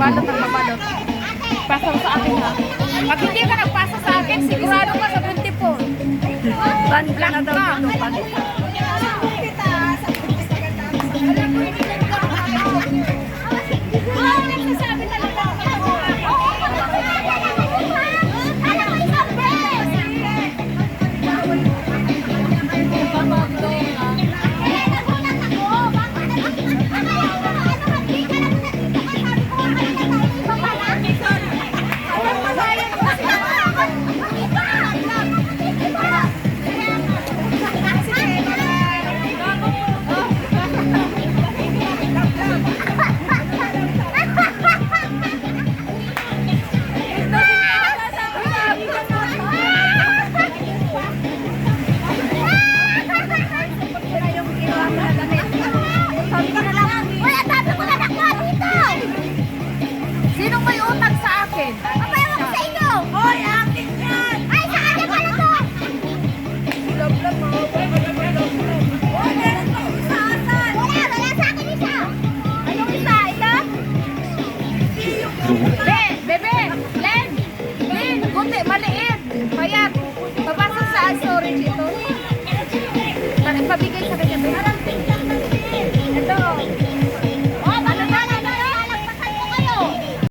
Balot ang mabalot. Pasa mo sa akin ha. Pag hindi ka nagpasa sa akin, sigurado ka sa 24. Ban ka na daw dito. Ban. बेबे